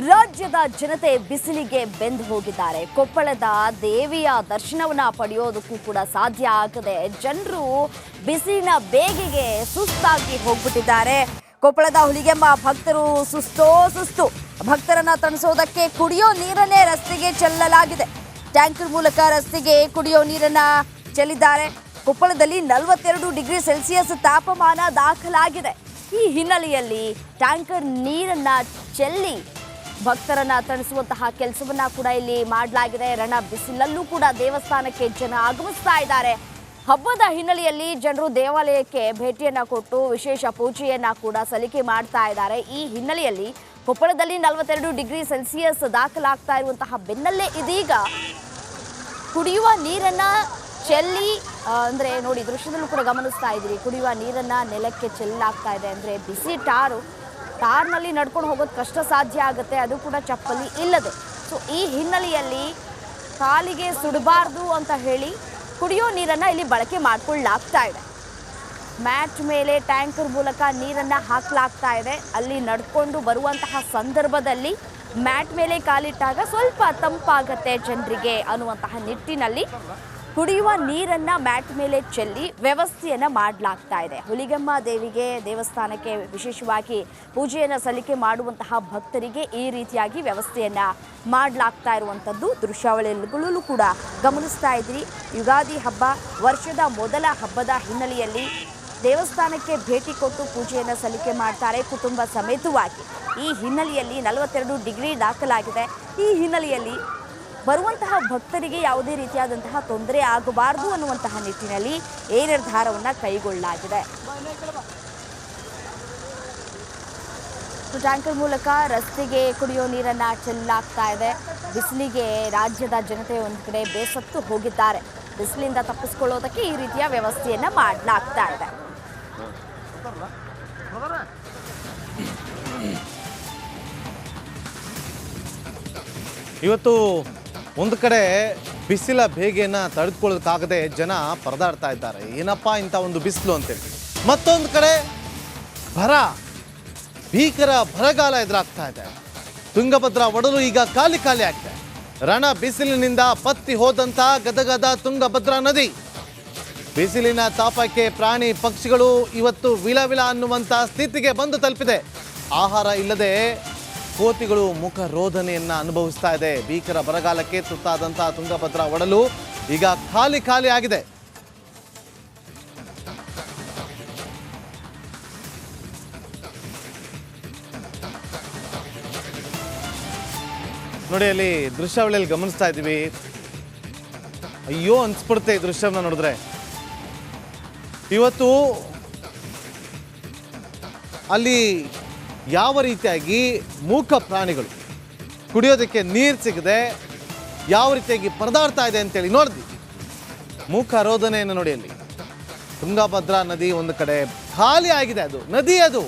ರಾಜ್ಯದ ಜನತೆ ಬಿಸಿಲಿಗೆ ಬೆಂದು ಹೋಗಿದ್ದಾರೆ. ಕೊಪ್ಪಳದ ದೇವಿಯ ದರ್ಶನವನ್ನ ಪಡೆಯೋದಕ್ಕೂ ಕೂಡ ಸಾಧ್ಯ ಆಗದೆ ಜನರು ಬಿಸಿಲಿನ ಬೇಗೆಗೆ ಸುಸ್ತಾಗಿ ಹೋಗ್ಬಿಟ್ಟಿದ್ದಾರೆ. ಕೊಪ್ಪಳದ ಹುಲಿಗೆಮ್ಮ ಭಕ್ತರು ಸುಸ್ತೋ ಸುಸ್ತು. ಭಕ್ತರನ್ನ ತಣಿಸೋದಕ್ಕೆ ಕುಡಿಯೋ ನೀರನ್ನೇ ರಸ್ತೆಗೆ ಚೆಲ್ಲಲಾಗಿದೆ. ಟ್ಯಾಂಕರ್ ಮೂಲಕ ರಸ್ತೆಗೆ ಕುಡಿಯೋ ನೀರನ್ನ ಚೆಲ್ಲಿದ್ದಾರೆ. ಕೊಪ್ಪಳದಲ್ಲಿ ನಲವತ್ತೆರಡು ಡಿಗ್ರಿ ಸೆಲ್ಸಿಯಸ್ ತಾಪಮಾನ ದಾಖಲಾಗಿದೆ. ಈ ಹಿನ್ನೆಲೆಯಲ್ಲಿ ಟ್ಯಾಂಕರ್ ನೀರನ್ನ ಚೆಲ್ಲಿ ಭಕ್ತರನ್ನ ತಣಿಸುವಂತಹ ಕೆಲಸವನ್ನ ಕೂಡ ಇಲ್ಲಿ ಮಾಡಲಾಗಿದೆ. ರಣ ಬಿಸಿಲಲ್ಲೂ ಕೂಡ ದೇವಸ್ಥಾನಕ್ಕೆ ಜನ ಆಗಮಿಸ್ತಾ ಇದ್ದಾರೆ. ಹಬ್ಬದ ಹಿನ್ನೆಲೆಯಲ್ಲಿ ಜನರು ದೇವಾಲಯಕ್ಕೆ ಭೇಟಿಯನ್ನ ಕೊಟ್ಟು ವಿಶೇಷ ಪೂಜೆಯನ್ನ ಕೂಡ ಸಲ್ಲಿಕೆ ಮಾಡ್ತಾ ಇದ್ದಾರೆ. ಈ ಹಿನ್ನೆಲೆಯಲ್ಲಿ ಕೊಪ್ಪಳದಲ್ಲಿ ನಲವತ್ತೆರಡು ಡಿಗ್ರಿ ಸೆಲ್ಸಿಯಸ್ ದಾಖಲಾಗ್ತಾ ಇರುವಂತಹ ಬೆನ್ನಲ್ಲೇ ಇದೀಗ ಕುಡಿಯುವ ನೀರನ್ನ ಚೆಲ್ಲಿ ಅಂದ್ರೆ ನೋಡಿ ದೃಶ್ಯದಲ್ಲೂ ಕೂಡ ಗಮನಿಸ್ತಾ ಇದ್ದೀರಿ. ಕುಡಿಯುವ ನೀರನ್ನ ನೆಲಕ್ಕೆ ಚೆಲ್ಲಾಗ್ತಾ ಇದೆ. ಅಂದ್ರೆ ಬಿಸಿ ಟಾರು ಟಾರ್ನಲ್ಲಿ ನಡ್ಕೊಂಡು ಹೋಗೋದು ಕಷ್ಟ ಸಾಧ್ಯ ಆಗುತ್ತೆ, ಅದು ಕೂಡ ಚಪ್ಪಲಿ ಇಲ್ಲದೆ. ಸೊ ಈ ಹಿನ್ನೆಲೆಯಲ್ಲಿ ಕಾಲಿಗೆ ಸುಡಬಾರ್ದು ಅಂತ ಹೇಳಿ ಕುಡಿಯೋ ನೀರನ್ನು ಇಲ್ಲಿ ಬಳಕೆ ಮಾಡ್ಕೊಳ್ಳಾಗ್ತಾ ಇದೆ. ಮ್ಯಾಟ್ ಮೇಲೆ ಟ್ಯಾಂಕರ್ ಮೂಲಕ ನೀರನ್ನು ಹಾಕಲಾಗ್ತಾ ಇದೆ. ಅಲ್ಲಿ ನಡ್ಕೊಂಡು ಬರುವಂತಹ ಸಂದರ್ಭದಲ್ಲಿ ಮ್ಯಾಟ್ ಮೇಲೆ ಕಾಲಿಟ್ಟಾಗ ಸ್ವಲ್ಪ ತಂಪಾಗತ್ತೆ ಜನರಿಗೆ ಅನ್ನುವಂತಹ ನಿಟ್ಟಿನಲ್ಲಿ ಕುಡಿಯುವ ನೀರನ್ನ ಮ್ಯಾಟ್ ಮೇಲೆ ಚೆಲ್ಲಿ ವ್ಯವಸ್ಥೆಯನ್ನ ಮಾಡಲಾಗ್ತಾ ಇದೆ. ಹುಲಿಗಮ್ಮ ದೇವಿಗೆ ದೇವಸ್ಥಾನಕ್ಕೆ ವಿಶೇಷವಾಗಿ ಪೂಜೆಯನ್ನು ಸಲ್ಲಿಕೆ ಮಾಡುವಂತಹ ಭಕ್ತರಿಗೆ ಈ ರೀತಿಯಾಗಿ ವ್ಯವಸ್ಥೆಯನ್ನ ಮಾಡಲಾಗ್ತಾ ಇರುವಂಥದ್ದು ದೃಶ್ಯಾವಳಿಗಳಲ್ಲೂ ಕೂಡ ಗಮನಿಸ್ತಾ ಇದ್ರಿ. ಯುಗಾದಿ ಹಬ್ಬ ವರ್ಷದ ಮೊದಲ ಹಬ್ಬದ ಹಿನ್ನೆಲೆಯಲ್ಲಿ ದೇವಸ್ಥಾನಕ್ಕೆ ಭೇಟಿ ಕೊಟ್ಟು ಪೂಜೆಯನ್ನು ಸಲ್ಲಿಕೆ ಮಾಡ್ತಾರೆ ಕುಟುಂಬ ಸಮೇತವಾಗಿ. ಈ ಹಿನ್ನೆಲೆಯಲ್ಲಿ ನಲವತ್ತೆರಡು ಡಿಗ್ರಿ ದಾಖಲಾಗಿದೆ. ಈ ಹಿನ್ನೆಲೆಯಲ್ಲಿ ಬರುವಂತಹ ಭಕ್ತರಿಗೆ ಯಾವುದೇ ರೀತಿಯಾದಂತಹ ತೊಂದರೆ ಆಗಬಾರದು ಅನ್ನುವಂತಹ ನಿಟ್ಟಿನಲ್ಲಿ ಈ ನಿರ್ಧಾರವನ್ನು ಕೈಗೊಳ್ಳಲಾಗಿದೆ. ಟ್ಯಾಂಕರ್ ಮೂಲಕ ರಸ್ತೆಗೆ ಕುಡಿಯೋ ನೀರನ್ನು ಚೆಲ್ಲಾಗ್ತಾ ಇದೆ. ಬಿಸಿಲಿಗೆ ರಾಜ್ಯದ ಜನತೆ ಒಂದು ಕಡೆ ಬೇಸತ್ತು ಹೋಗಿದ್ದಾರೆ. ಬಿಸಿಲಿಂದ ತಪ್ಪಿಸ್ಕೊಳ್ಳೋದಕ್ಕೆ ಈ ರೀತಿಯ ವ್ಯವಸ್ಥೆಯನ್ನು ಮಾಡಲಾಗ್ತಾ ಇದೆ. ಇವತ್ತು ಒಂದು ಕಡೆ ಬಿಸಿಲ ಬೇಗೆನ ತಡೆದುಕೊಳ್ಳೋದಕ್ಕಾಗದೆ ಜನ ಪರದಾಡ್ತಾ ಇದ್ದಾರೆ. ಏನಪ್ಪ ಇಂಥ ಒಂದು ಬಿಸಿಲು ಅಂತೇಳಿ ಮತ್ತೊಂದು ಕಡೆ ಬರ, ಭೀಕರ ಬರಗಾಲ ಎದುರಾಗ್ತಾ ಇದೆ. ತುಂಗಭದ್ರಾ ಒಡಲು ಈಗ ಖಾಲಿ ಖಾಲಿ ಆಗ್ತಾ ರಣ ಬಿಸಿಲಿನಿಂದ ಪತ್ತಿ ಹೋದಂಥ ಗದಗದ ತುಂಗಭದ್ರಾ ನದಿ. ಬಿಸಿಲಿನ ತಾಪಕ್ಕೆ ಪ್ರಾಣಿ ಪಕ್ಷಿಗಳು ಇವತ್ತು ವಿಲವಿಲ ಅನ್ನುವಂಥ ಸ್ಥಿತಿಗೆ ಬಂದು ತಲುಪಿದೆ. ಆಹಾರ ಇಲ್ಲದೆ ಕೋತಿಗಳು ಮುಖ ರೋಧನೆಯನ್ನು ಅನುಭವಿಸ್ತಾ ಇದೆ. ಭೀಕರ ಬರಗಾಲಕ್ಕೆ ತುತ್ತಾದಂತಹ ತುಂಗಭದ್ರಾ ಒಡಲು ಈಗ ಖಾಲಿ ಖಾಲಿ ಆಗಿದೆ. ನೋಡಿ, ಅಲ್ಲಿ ದೃಶ್ಯಾವಳಿಯಲ್ಲಿ ಗಮನಿಸ್ತಾ ಇದ್ದೀವಿ. ಅಯ್ಯೋ, ಅನ್ಸ್ಬಿಡುತ್ತೆ ಈ ದೃಶ್ಯವನ್ನ ನೋಡಿದ್ರೆ. ಇವತ್ತು ಅಲ್ಲಿ ಯಾವ ರೀತಿಯಾಗಿ ಮೂಕ ಪ್ರಾಣಿಗಳು ಕುಡಿಯೋದಕ್ಕೆ ನೀರು ಸಿಗದೆ ಯಾವ ರೀತಿಯಾಗಿ ಪರದಾಡ್ತಾ ಇದೆ ಅಂತೇಳಿ ನೋಡಿದ್ವಿ. ಮೂಕ ರೋದನೆಯನ್ನು ನೋಡಿ ಅಲ್ಲಿ. ತುಂಗಭದ್ರಾ ನದಿ ಒಂದು ಕಡೆ ಖಾಲಿ ಆಗಿದೆ ಅದು, ನದಿ ಅದು.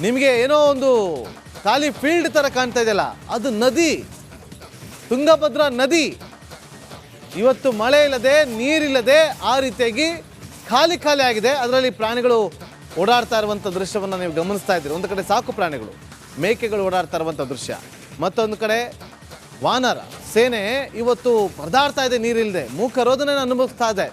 ನಿಮಗೆ ಏನೋ ಒಂದು ಖಾಲಿ ಫೀಲ್ಡ್ ಥರ ಕಾಣ್ತಾ ಇದೆಯಲ್ಲ, ಅದು ನದಿ. ತುಂಗಭದ್ರಾ ನದಿ. ಇವತ್ತು ಮಳೆ ಇಲ್ಲದೆ, ನೀರಿಲ್ಲದೆ ಆ ರೀತಿಯಾಗಿ ಖಾಲಿ ಖಾಲಿ ಆಗಿದೆ. ಅದರಲ್ಲಿ ಪ್ರಾಣಿಗಳು ಓಡಾಡ್ತಾ ಇರುವಂಥ ದೃಶ್ಯವನ್ನು ನೀವು ಗಮನಿಸ್ತಾ ಇದ್ದೀರಿ. ಒಂದು ಕಡೆ ಸಾಕು ಪ್ರಾಣಿಗಳು, ಮೇಕೆಗಳು ಓಡಾಡ್ತಾ ಇರುವಂಥ ದೃಶ್ಯ. ಮತ್ತೊಂದು ಕಡೆ ವಾನರ, ಸೇನೆ ಇವತ್ತು ಪರದಾಡ್ತಾ ಇದೆ ನೀರಿಲ್ಲದೆ ಮೂಕ ರೋದನೆ ಅನುಭವಿಸ್ತಾ ಇದೆ.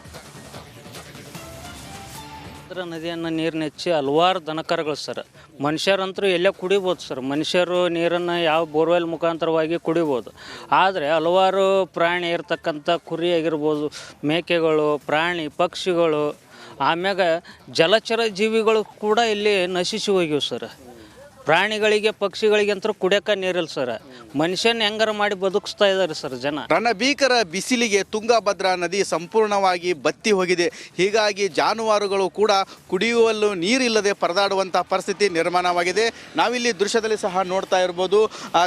ನದಿಯನ್ನು ನೀರು ನೆಚ್ಚಿ ಹಲವಾರು ದನಕರಗಳು ಸರ್. ಮನುಷ್ಯರಂತರೂ ಎಲ್ಲೇ ಕುಡಿಬೋದು ಸರ್. ಮನುಷ್ಯರು ನೀರನ್ನು ಯಾವ ಬೋರ್ವೆಲ್ ಮುಖಾಂತರವಾಗಿ ಕುಡಿಬೋದು. ಆದರೆ ಹಲವಾರು ಪ್ರಾಣಿ ಇರತಕ್ಕಂಥ ಕುರಿ ಆಗಿರ್ಬೋದು, ಮೇಕೆಗಳು, ಪ್ರಾಣಿ, ಪಕ್ಷಿಗಳು ಆಮ್ಯಾಗ ಜಲಚರ ಜೀವಿಗಳು ಕೂಡ ಇಲ್ಲಿ ನಶಿಸಿ ಹೋಗಿವೆ ಸರ್. ಪ್ರಾಣಿಗಳಿಗೆ, ಪಕ್ಷಿಗಳಿಗೆ ಅಂತೂ ಕುಡಿಯಕ ನೀರಿಲ್ಲ ಸರ್. ಮನುಷ್ಯನ ಹೆಂಗಾರ ಮಾಡಿ ಬದುಕಿಸ್ತಾ ಇದ್ದಾರೆ ಸರ್ ಜನ. ರಣಭೀಕರ ಬಿಸಿಲಿಗೆ ತುಂಗಭದ್ರಾ ನದಿ ಸಂಪೂರ್ಣವಾಗಿ ಬತ್ತಿ ಹೋಗಿದೆ. ಹೀಗಾಗಿ ಜಾನುವಾರುಗಳು ಕೂಡ ಕುಡಿಯುವಲ್ಲೂ ನೀರಿಲ್ಲದೆ ಪರದಾಡುವಂತಹ ಪರಿಸ್ಥಿತಿ ನಿರ್ಮಾಣವಾಗಿದೆ. ನಾವಿಲ್ಲಿ ದೃಶ್ಯದಲ್ಲಿ ಸಹ ನೋಡ್ತಾ ಇರ್ಬೋದು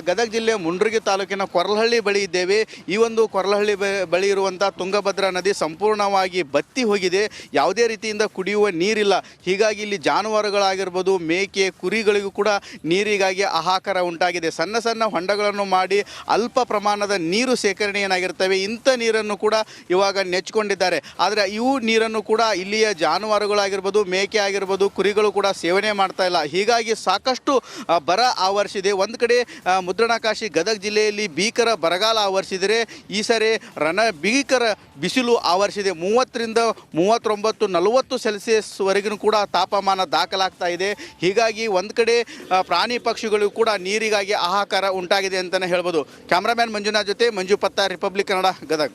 ಗದಗ ಜಿಲ್ಲೆ ಮುಂಡ್ರಿಗಿ ತಾಲೂಕಿನ ಕೊರಲಹಳ್ಳಿ ಬಳಿ ಇದ್ದೇವೆ. ಈ ಒಂದು ಕೊರಲಹಳ್ಳಿ ಬಳಿ ಇರುವಂಥ ತುಂಗಭದ್ರಾ ನದಿ ಸಂಪೂರ್ಣವಾಗಿ ಬತ್ತಿ ಹೋಗಿದೆ. ಯಾವುದೇ ರೀತಿಯಿಂದ ಕುಡಿಯುವ ನೀರಿಲ್ಲ. ಹೀಗಾಗಿ ಇಲ್ಲಿ ಜಾನುವಾರುಗಳಾಗಿರ್ಬೋದು, ಮೇಕೆ, ಕುರಿಗಳಿಗೂ ಕೂಡ ನೀರಿಗಾಗಿ ಆಹಾಕಾರ ಉಂಟಾಗಿದೆ. ಸಣ್ಣ ಸಣ್ಣ ಹೊಂಡಗಳನ್ನು ಮಾಡಿ ಅಲ್ಪ ಪ್ರಮಾಣದ ನೀರು ಸೇಕರಣೆ ಏನಾಗಿರ್ತವೆ ಇಂಥ ನೀರನ್ನು ಕೂಡ ಇವಾಗ ನೆಚ್ಚಿಕೊಂಡಿದ್ದಾರೆ. ಆದರೆ ಇವು ನೀರನ್ನು ಕೂಡ ಇಲ್ಲಿಯ ಜಾನುವಾರುಗಳಾಗಿರ್ಬೋದು, ಮೇಕೆ ಆಗಿರ್ಬೋದು, ಕುರಿಗಳು ಕೂಡ ಸೇವನೆ ಮಾಡ್ತಾ ಇಲ್ಲ. ಹೀಗಾಗಿ ಸಾಕಷ್ಟು ಬರ ಆವರಿಸಿದೆ. ಒಂದು ಕಡೆ ಮುದ್ರಣಾಕಾಶಿ ಗದಗ ಜಿಲ್ಲೆಯಲ್ಲಿ ಭೀಕರ ಬರಗಾಲ ಆವರಿಸಿದರೆ, ಈ ಸರಿ ರಣ ಭೀಕರ ಬಿಸಿಲು ಆವರಿಸಿದೆ. ಮೂವತ್ತರಿಂದ ಮೂವತ್ತೊಂಬತ್ತು ನಲವತ್ತು ಸೆಲ್ಸಿಯಸ್ವರೆಗೂ ಕೂಡ ತಾಪಮಾನ ದಾಖಲಾಗ್ತಾ ಇದೆ. ಹೀಗಾಗಿ ಒಂದು ಕಡೆ ಪ್ರಾಣಿ ಪಕ್ಷಿಗಳು ಕೂಡ ನೀರಿಗಾಗಿ ಆಹಾಕಾರ ಉಂಟಾಗಿದೆ ಅಂತಲೇ ಹೇಳ್ಬೋದು. ಕ್ಯಾಮ್ರಾಮ್ಯಾನ್ ಮಂಜುನಾಥ್ ಜೊತೆ ಮಂಜು ಪತ್ತ ರಿಪಬ್ಲಿಕ್ ಕನ್ನಡ ಗದಗ್.